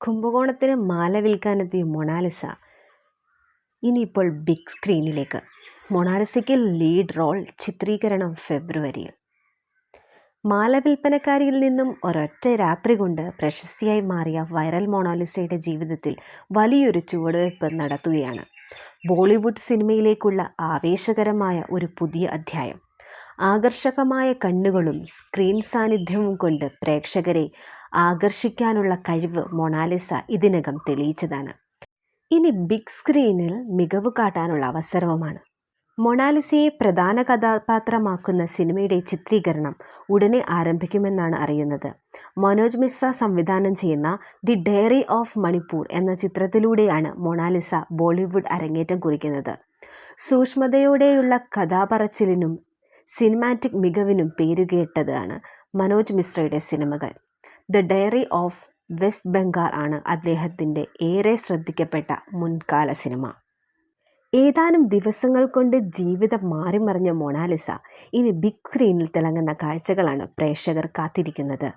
കുംഭകോണത്തിന് മാല വിൽക്കാനെത്തിയ Mona Lisa ഇനിയിപ്പോൾ big സ്ക്രീനിലേക്ക്. മൊണാലിസയ്ക്ക് lead role ചിത്രീകരണം ഫെബ്രുവരിയിൽ. മാല വിൽപ്പനക്കാരിയിൽ നിന്നും ഒരൊറ്റ രാത്രി കൊണ്ട് പ്രശസ്തിയായി മാറിയ വൈറൽ മൊണാലിസയുടെ ജീവിതത്തിൽ വലിയൊരു ചുവടുവയ്പ് നടത്തുകയാണ്. ബോളിവുഡ് സിനിമയിലേക്കുള്ള ആവേശകരമായ ഒരു പുതിയ അധ്യായം. ആകർഷകമായ കണ്ണുകളും സ്ക്രീൻ സാന്നിധ്യവും കൊണ്ട് പ്രേക്ഷകരെ ആകർഷിക്കാനുള്ള കഴിവ് മൊണാലിസ ഇതിനകം തെളിയിച്ചതാണ്. ഇനി ബിഗ് സ്ക്രീനിൽ മികവ് കാട്ടാനുള്ള അവസരവുമാണ്. മൊണാലിസയെ പ്രധാന കഥാപാത്രമാക്കുന്ന സിനിമയുടെ ചിത്രീകരണം ഉടനെ ആരംഭിക്കുമെന്നാണ് അറിയുന്നത്. മനോജ് മിശ്ര സംവിധാനം ചെയ്യുന്ന ദി ഡയറി ഓഫ് മണിപ്പൂർ എന്ന ചിത്രത്തിലൂടെയാണ് മൊണാലിസ ബോളിവുഡ് അരങ്ങേറ്റം കുറിക്കുന്നത്. സൂക്ഷ്മതയോടെയുള്ള കഥാപറച്ചിലിനും സിനിമാറ്റിക് മികവിനും പേരുകേട്ടതാണ് മനോജ് മിശ്രയുടെ സിനിമകൾ. The diary of West Bengal ആണ് അദ്ദേഹത്തിന്റെ ഏറെ ശ്രദ്ധിക്കപ്പെട്ട മുൻകാല സിനിമ. ഏതാനും ദിവസങ്ങൾ കൊണ്ട് ജീവിതം മാറിമറിഞ്ഞ മൊണാലിസ ഇനി ബിഗ് സ്ക്രീനിൽ തിളങ്ങുന്ന കാഴ്ചകളാണ് പ്രേക്ഷകർ കാത്തിരിക്കുന്നത്.